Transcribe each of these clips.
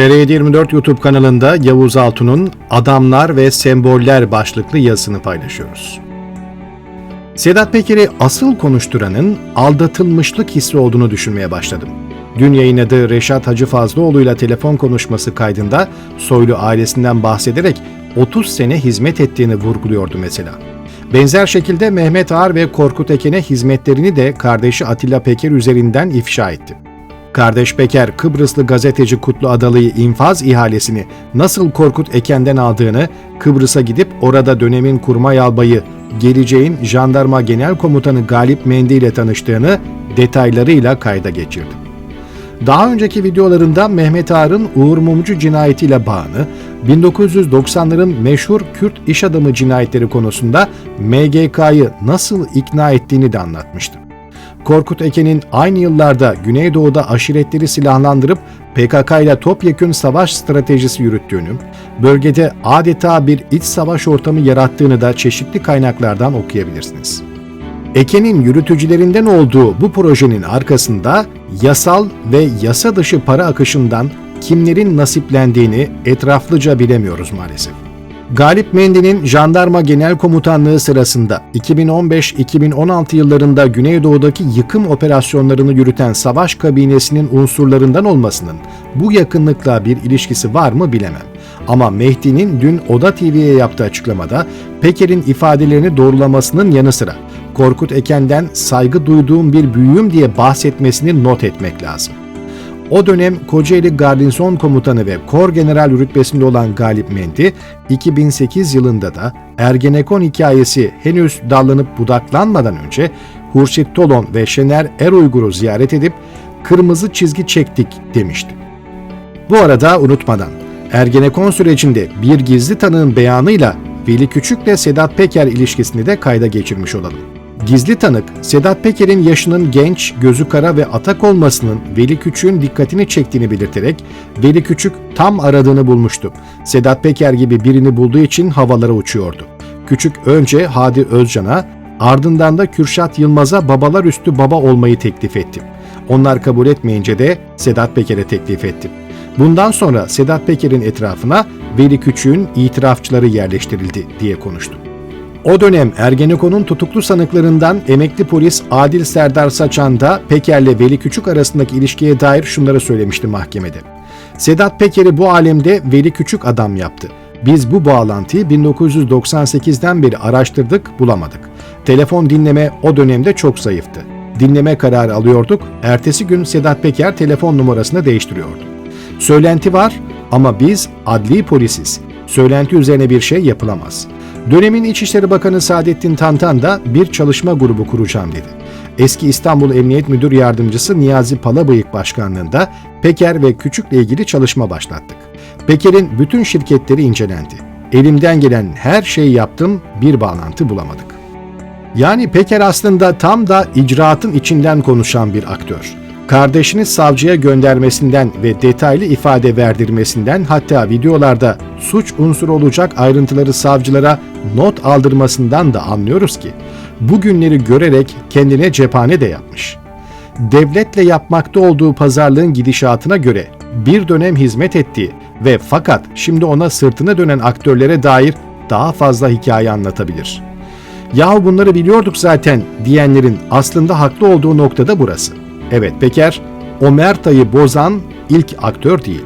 TR24 YouTube kanalında Yavuz Altun'un Adamlar ve Semboller başlıklı yazısını paylaşıyoruz. Sedat Peker'i asıl konuşturanın aldatılmışlık hissi olduğunu düşünmeye başladım. Dün yayınladığı Reşat Hacı Fazlıoğlu ile telefon konuşması kaydında Soylu ailesinden bahsederek 30 sene hizmet ettiğini vurguluyordu mesela. Benzer şekilde Mehmet Ağar ve Korkut Eken'e hizmetlerini de kardeşi Atilla Peker üzerinden ifşa etti. Kardeş Peker, Kıbrıslı gazeteci Kutlu Adalı'yı infaz ihalesini nasıl Korkut Eken'den aldığını, Kıbrıs'a gidip orada dönemin kurmay albayı, geleceğin jandarma genel komutanı Galip Mendi ile tanıştığını detaylarıyla kayda geçirdi. Daha önceki videolarında Mehmet Ağar'ın Uğur Mumcu cinayetiyle bağını, 1990'ların meşhur Kürt iş adamı cinayetleri konusunda MGK'yı nasıl ikna ettiğini de anlatmıştı. Korkut Eken'in aynı yıllarda Güneydoğu'da aşiretleri silahlandırıp PKK ile topyekün savaş stratejisi yürüttüğünü, bölgede adeta bir iç savaş ortamı yarattığını da çeşitli kaynaklardan okuyabilirsiniz. Eken'in yürütücülerinden olduğu bu projenin arkasında yasal ve yasa dışı para akışından kimlerin nasiplendiğini etraflıca bilemiyoruz maalesef. Galip Mendi'nin jandarma genel komutanlığı sırasında 2015-2016 yıllarında Güneydoğu'daki yıkım operasyonlarını yürüten savaş kabinesinin unsurlarından olmasının bu yakınlıkla bir ilişkisi var mı bilemem. Ama Mehdi'nin dün Oda TV'ye yaptığı açıklamada Peker'in ifadelerini doğrulamasının yanı sıra Korkut Eken'den saygı duyduğum bir büyüğüm diye bahsetmesini not etmek lazım. O dönem Kocaeli Garnizon Komutanı ve Kor General rütbesinde olan Galip Mendi, 2008 yılında da Ergenekon hikayesi henüz dallanıp budaklanmadan önce Hurşit Tolon ve Şener Eruygur'u ziyaret edip kırmızı çizgi çektik demişti. Bu arada unutmadan Ergenekon sürecinde bir gizli tanığın beyanıyla Veli Küçük'le Sedat Peker ilişkisini de kayda geçirmiş olalım. Gizli tanık, Sedat Peker'in yaşının genç, gözü kara ve atak olmasının Veli Küçük'ün dikkatini çektiğini belirterek Veli Küçük tam aradığını bulmuştu. Sedat Peker gibi birini bulduğu için havalara uçuyordu. Küçük önce Hadi Özcan'a, ardından da Kürşat Yılmaz'a babalar üstü baba olmayı teklif etti. Onlar kabul etmeyince de Sedat Peker'e teklif etti. Bundan sonra Sedat Peker'in etrafına Veli Küçük'ün itirafçıları yerleştirildi diye konuştu. O dönem Ergenekon'un tutuklu sanıklarından emekli polis Adil Serdar Saçan da Peker'le Veli Küçük arasındaki ilişkiye dair şunları söylemişti mahkemede. Sedat Peker'i bu alemde Veli Küçük adam yaptı. Biz bu bağlantıyı 1998'den beri araştırdık, bulamadık. Telefon dinleme o dönemde çok zayıftı. Dinleme kararı alıyorduk, ertesi gün Sedat Peker telefon numarasını değiştiriyordu. Söylenti var ama biz adli polisiz. Söylenti üzerine bir şey yapılamaz. Dönemin İçişleri Bakanı Saadettin Tantan da bir çalışma grubu kuracağım dedi. Eski İstanbul Emniyet Müdür Yardımcısı Niyazi Palabıyık başkanlığında Peker ve Küçük'le ilgili çalışma başlattık. Peker'in bütün şirketleri incelendi. Elimden gelen her şeyi yaptım, bir bağlantı bulamadık. Yani Peker aslında tam da icraatın içinden konuşan bir aktör. Kardeşini savcıya göndermesinden ve detaylı ifade verdirmesinden hatta videolarda suç unsuru olacak ayrıntıları savcılara not aldırmasından da anlıyoruz ki bu günleri görerek kendine cephane de yapmış. Devletle yapmakta olduğu pazarlığın gidişatına göre bir dönem hizmet ettiği ve fakat şimdi ona sırtına dönen aktörlere dair daha fazla hikaye anlatabilir. Yahu bunları biliyorduk zaten diyenlerin aslında haklı olduğu noktada burası. Evet Peker, Omerta'yı bozan ilk aktör değil.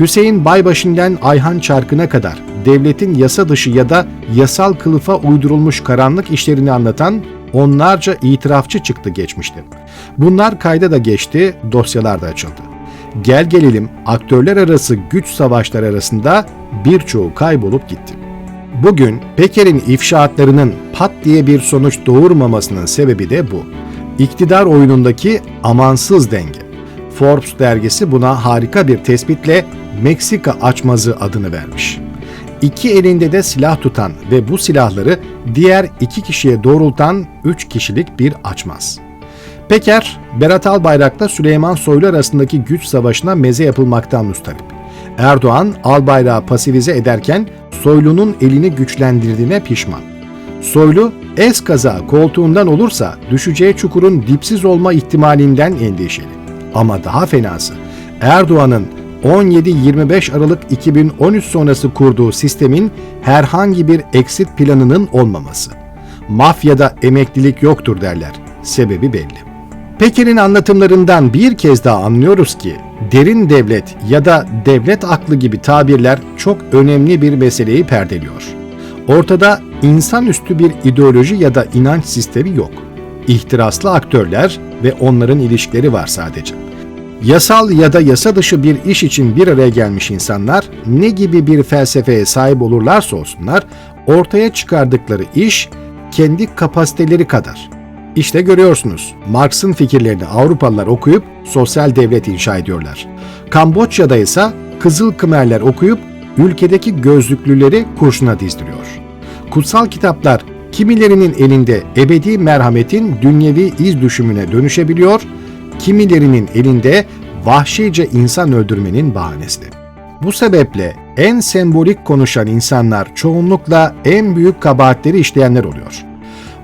Hüseyin Baybaşı'ndan Ayhan Çarkı'na kadar devletin yasa dışı ya da yasal kılıfa uydurulmuş karanlık işlerini anlatan onlarca itirafçı çıktı geçmişte. Bunlar kayda da geçti, dosyalar da açıldı. Gel gelelim aktörler arası güç savaşları arasında birçoğu kaybolup gitti. Bugün Peker'in ifşaatlarının pat diye bir sonuç doğurmamasının sebebi de bu. İktidar oyunundaki amansız denge. Forbes dergisi buna harika bir tespitle Meksika açmazı adını vermiş. İki elinde de silah tutan ve bu silahları diğer iki kişiye doğrultan üç kişilik bir açmaz. Peker, Berat Albayrak'la Süleyman Soylu arasındaki güç savaşına meze yapılmaktan mustarip. Erdoğan, Albayrak'ı pasifize ederken Soylu'nun elini güçlendirdiğine pişman. Soylu, es kaza koltuğundan olursa düşeceği çukurun dipsiz olma ihtimalinden endişeli. Ama daha fenası, Erdoğan'ın 17-25 Aralık 2013 sonrası kurduğu sistemin herhangi bir exit planının olmaması. Mafyada emeklilik yoktur derler. Sebebi belli. Peker'in anlatımlarından bir kez daha anlıyoruz ki derin devlet ya da devlet aklı gibi tabirler çok önemli bir meseleyi perdeliyor. Ortada insanüstü bir ideoloji ya da inanç sistemi yok. İhtiraslı aktörler ve onların ilişkileri var sadece. Yasal ya da yasa dışı bir iş için bir araya gelmiş insanlar ne gibi bir felsefeye sahip olurlarsa olsunlar ortaya çıkardıkları iş kendi kapasiteleri kadar. İşte görüyorsunuz Marx'ın fikirlerini Avrupalılar okuyup sosyal devlet inşa ediyorlar. Kamboçya'da ise Kızıl Kımerler okuyup ülkedeki gözlüklüleri kurşuna dizdiriyor. Kutsal kitaplar kimilerinin elinde ebedi merhametin dünyevi iz düşümüne dönüşebiliyor, kimilerinin elinde vahşice insan öldürmenin bahanesi. Bu sebeple en sembolik konuşan insanlar çoğunlukla en büyük kabahatleri işleyenler oluyor.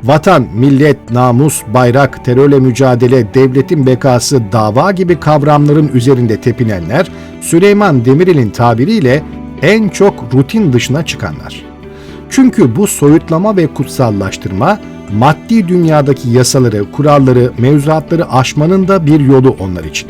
Vatan, millet, namus, bayrak, terörle mücadele, devletin bekası, dava gibi kavramların üzerinde tepinenler, Süleyman Demirel'in tabiriyle en çok rutin dışına çıkanlar. Çünkü bu soyutlama ve kutsallaştırma maddi dünyadaki yasaları, kuralları, mevzuatları aşmanın da bir yolu onlar için.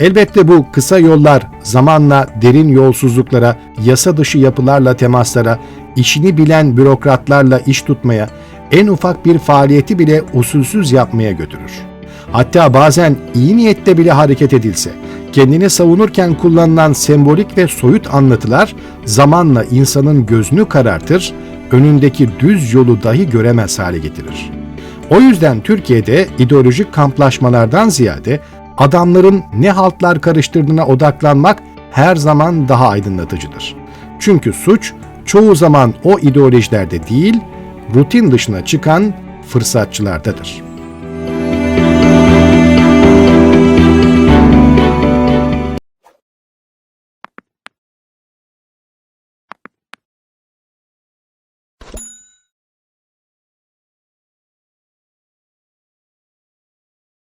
Elbette bu kısa yollar zamanla derin yolsuzluklara, yasa dışı yapılarla temaslara, işini bilen bürokratlarla iş tutmaya, en ufak bir faaliyeti bile usulsüz yapmaya götürür. Hatta bazen iyi niyette bile hareket edilse, kendini savunurken kullanılan sembolik ve soyut anlatılar zamanla insanın gözünü karartır, önündeki düz yolu dahi göremez hale getirir. O yüzden Türkiye'de ideolojik kamplaşmalardan ziyade adamların ne haltlar karıştırdığına odaklanmak her zaman daha aydınlatıcıdır. Çünkü suç çoğu zaman o ideolojilerde değil, rutin dışına çıkan fırsatçılardadır.''